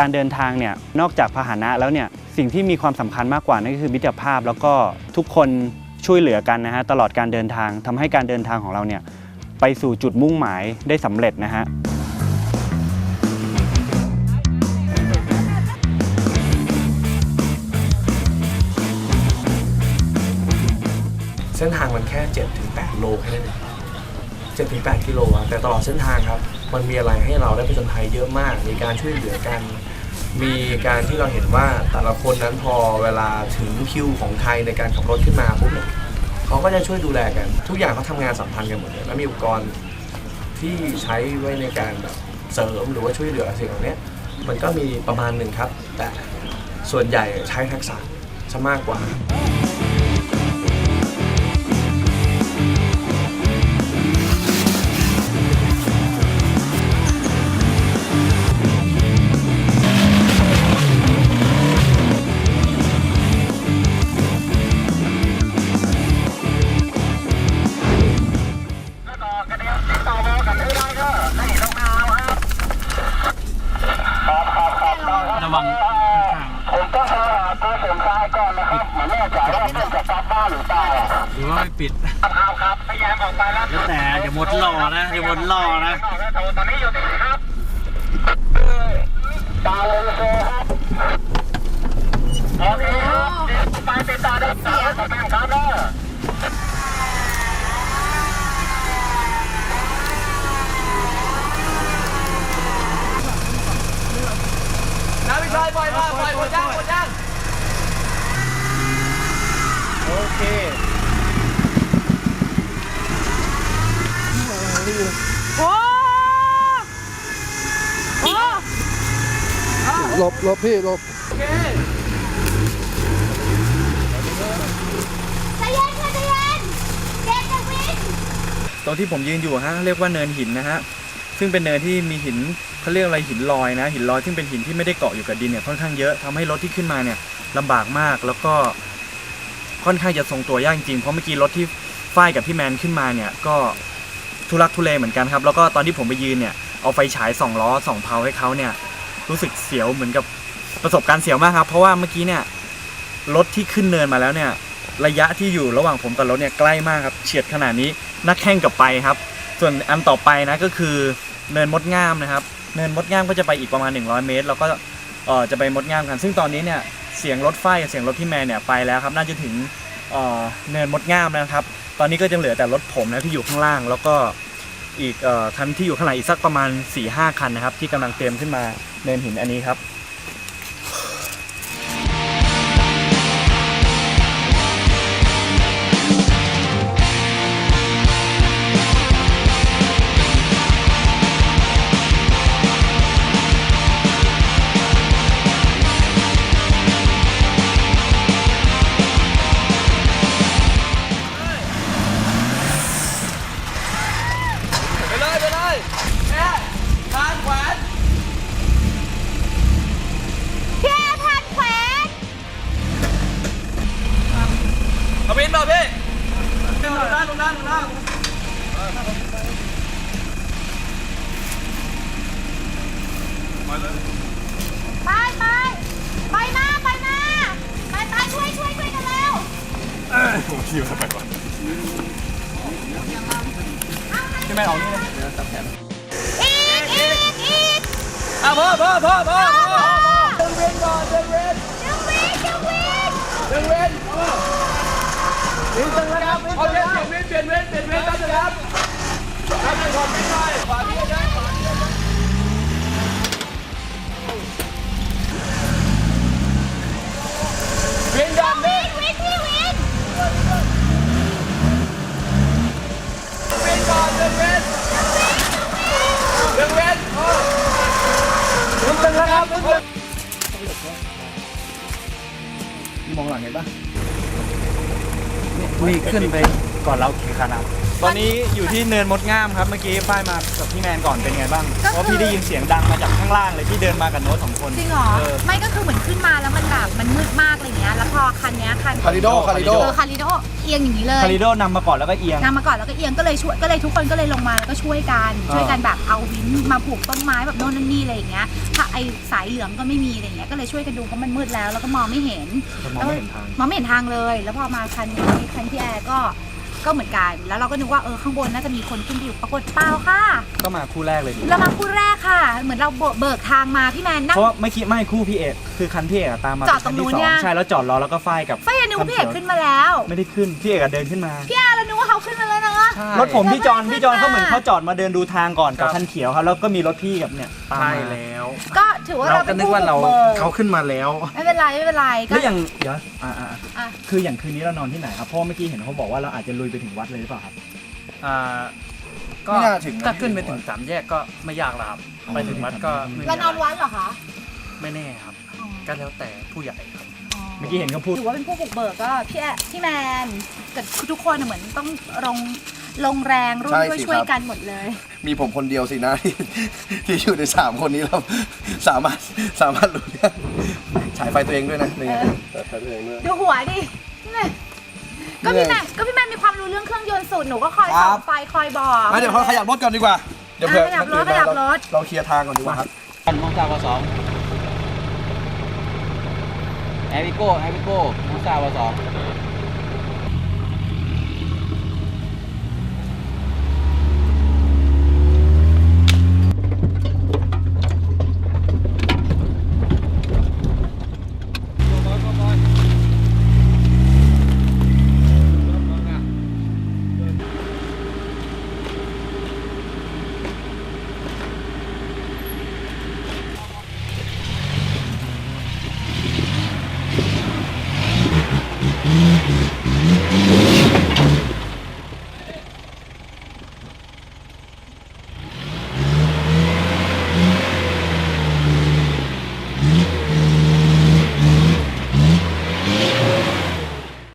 การเดินทางเนี่ยนอกจากพาหนะแล้วเนี่ยสิ่งที่มีความสำคัญมากกว่านั่นก็คือมิตรภาพ แล้วก็ทุกคนช่วยเหลือกันนะฮะตลอดการเดินทางทำให้การเดินทางของเราเนี่ยไปสู่จุดมุ่งหมายได้สำเร็จนะฮะเส้นทางมันแค่7ถึง8โลแค่นั้นเอง7ถึง8กิโลอะแต่ตลอดเส้นทางครับ มันมีอะไรให้เราได้ผจญภัยเยอะมาก มีการช่วยเหลือกัน มีการที่เราเห็นว่าแต่ละคนนั้นพอเวลาถึงคิวของใครในการขับรถขึ้นมาปุ๊บเนี่ยเขาก็จะช่วยดูแลกัน ทุกอย่างเขาทำงานสัมพันธ์กันหมดเลยแล้วมีอุปกรณ์ที่ใช้ไว้ในการแบบเสริมหรือว่าช่วยเหลือสิ่งเหล่านี้มันก็มีประมาณหนึ่งครับ แต่ส่วนใหญ่ใช้ทักษะซะมากกว่า ไม่ปิดครับครับพยายามออกไปแล้วแล้วแต่เดี๋ยวมดรอนะเดี๋ยวมดรอนะตอนนี้อยู่ที่ไหนครับดาวลงโซครับโอเคครับไปติดต่อได้ต่อครับแม่ครับเด้อน้ำพี่ชายปล่อยมาปล่อยหมดย่างหมดย่าง โอเค โอ้โอ้ หลบหลบพี่หลบใจเย็นค่ะใจเย็นเด็กจะวิ่งตรงที่ผมยืนอยู่ฮะเรียกว่าเนินหินนะฮะซึ่งเป็นเนินที่มีหินเขาเรียกอะไรหินลอยนะ หินลอยซึ่งเป็นหินที่ไม่ได้เกาะอยู่กับดินเนี่ยค่อนข้างเยอะทำให้รถที่ขึ้นมาเนี่ยลำบากมากแล้วก็ค่อนข้างจะทรงตัวยากจริงๆเพราะเมื่อกี้รถที่ฝ้ายกับพี่แมนขึ้นมาเนี่ยก็ทุลักทุเลเหมือนกันครับ แล้วก็ตอนที่ผมไปยืนเนี่ยเอาไฟฉายสองล้อสองเพาให้เขาเนี่ย รู้สึกเสียวเหมือนกับประสบการณ์เสียวมากครับ เพราะว่าเมื่อกี้เนี่ยรถที่ขึ้นเนินมาแล้วเนี่ย ระยะที่อยู่ระหว่างผมกับรถเนี่ยใกล้มากครับเฉียดขนาดนี้นักแข่งกับไปครับ ส่วนอันต่อไปนะก็คือเนินมดงามนะครับ เนินมดงามก็จะไปอีกประมาณ 100 เมตร แล้วก็เออจะไปมดงามกัน ซึ่งตอนนี้เนี่ยเสียงรถไฟกับเสียงรถที่แมนเนี่ยไปแล้วครับ น่าจะถึงเเนินมดงามนะครับ ตอนนี้ก็จะเหลือแต่รถผมนะที่อยู่ข้างล่างแล้วก็ อีกคันที่อยู่ข้างหลังอีกสักประมาณ4-5คันนะครับ ที่กำลังเตรียมขึ้นมาเนินหินอันนี้ครับ ไปเลยไปเลยแค่ทางแขวนแค่ทันแขวนเอาบินมาพี่ลงด้านลงด้านลงด้านไปไปไปหน้าไปหน้าไปไปช่วยช่วยช่วยกันเร็วพี่แม่เอานี่อีกอี กอีกอะพ่อพ่อพ่อพ่อพ่อดึงเวนก่อนดึงเวนจะวิ่งจะวิ่งดึงเวนดึงตึงแล้วครับโอเคเปลี่ยนเวนเปลี่ยนเวนเปลี่ยนเวนครับครับครับขอบคุณหน่อยขวาพี่นะขวาพี่นะเวนดัน มองหลังเห็นปะนี่ขึ้นไปก่อนเรากี่คันครับตอนนี้อยู่ที่เนินมดงามครับเมื่อกี้ฝ้ายมากับพี่แมนก่อนเป็นไงบ้างเพราะพี่ได้ยินเสียงดังมาจากข้างล่างเลยพี่เดินมากับโน้ตสองคนจริงเหรอเออ ไม่ก็คือเหมือนขึ้นมาแล้วมันแบบมัน คันเนี้ยคันคาริโดคาริโด เออคาริโดเอียงอย่างนี้เลย คาริโดนำมาก่อนแล้วก็เอียง นำมาก่อนแล้วก็เอียงก็เลยช่วยก็เลยทุกคนก็เลยลงมาแล้วก็ช่วยกันอ่า ช่วยกันแบบเอาวินมาผูกต้นไม้แบบโน่นนั่นนี่อะไรอย่างเงี้ยถ้าไอสายเหลืองก็ไม่มีอะไรเงี้ยก็เลยช่วยกันดูเพราะมันมืดแล้วแล้วก็มองไม่เห็น มองไม่เห็นทาง มองไม่เห็นทางเลย แล้วพอมาคันนี้คันที่แอร์ก็ ก็เหมือนกัน แล้วเราก็นึกว่าเออข้างบนน่าจะมีคนขึ้นไปอยู่ปรากฏเปล่าค่ะก็มาคู่แรกเลยดิเรามาคู่แรกค่ะ เหมือนเราเบิกทางมาพี่แมนนั่ง เพราะว่าไม่คิดไม่คู่พี่เอกคือคันพี่เอกอะตามมาจอดตรงนู้นคัที่สเนี่อยงใช่แล้วจอดรอแล้วก็ฝ้ายกับไฟยนึกว่าพี่เอกขึ้นมาแล้ว ไม่ได้ขึ้นพี่เอกอะเดินขึ้นมา พี่แอร์เรานึกว่าเขาขึ้นมาแล้วนะรถผมพี่จอนแล้วก็พี่จอนขึ้นมาเขาเหมือนเขาจอดมาเดินดูทางก่อนกับครับ คันเขียวครับแล้วก็มีรถพี่กับเนี่ยตามใช่มาแล้ว ก็ถือว่าเราเราก็เป็นนึกผู้ว่าเราบุกเบิกเขาขึ้นมาแล้ว ไม่เป็นไรไม่เป็นไรก็แล้วอย่างเดี๋ยวอ่าอ่าอ่าอะคืออย่างคืนนี้เรานอนที่ไหนครับเพราะว่าเมื่อกี้เห็นเขาบอกว่าเราอาจจะลุยไปถึงวัดเลยหรือเปล่าครับ อ่าก็ไม่น่าถึงนะถ้าขึ้นไปถึงสามแยกก็ไม่ยากแล้วครับไปถึงวัดก็ไม่มีเรานอนอะไรวัดเหรอคะไม่แน่ครับ อ๋อก็แล้วแต่ผู้ใหญ่ครับ เมื่อกี้เห็นเขาพูด ถือว่าเป็นผู้บุกเบิกก็พี่แอพี่แมนกับทุกคนน่ะเหมือนต้องลงลงแรงร่วมใช่ด้วยสิช่วยครับกันหมดเลย มีผมคนเดียวสินะ ที่ที่อยู่ในสามคนนี้เราสามารถสามารถรู้เรื่องฉายไฟตัวเองด้วยนะนี่เออฉายไฟตัวเองด้วย ดูหัวดิพี่แมน ก็พี่แมนก็พี่แมนมีความรู้เรื่องเครื่องยนต์สูตรหนูก็คอยครัส่อบงไฟคอยบอกมาเดี๋ยวเราขยับรถก่อนดีกว่า เดี๋ยวเผื่ออะขยับรถขยับรถ เราเคลียร์ทางก่อนดีกว่าครับกันมองซาวสองแอวิโก้แอวิโก้มองซาวสอง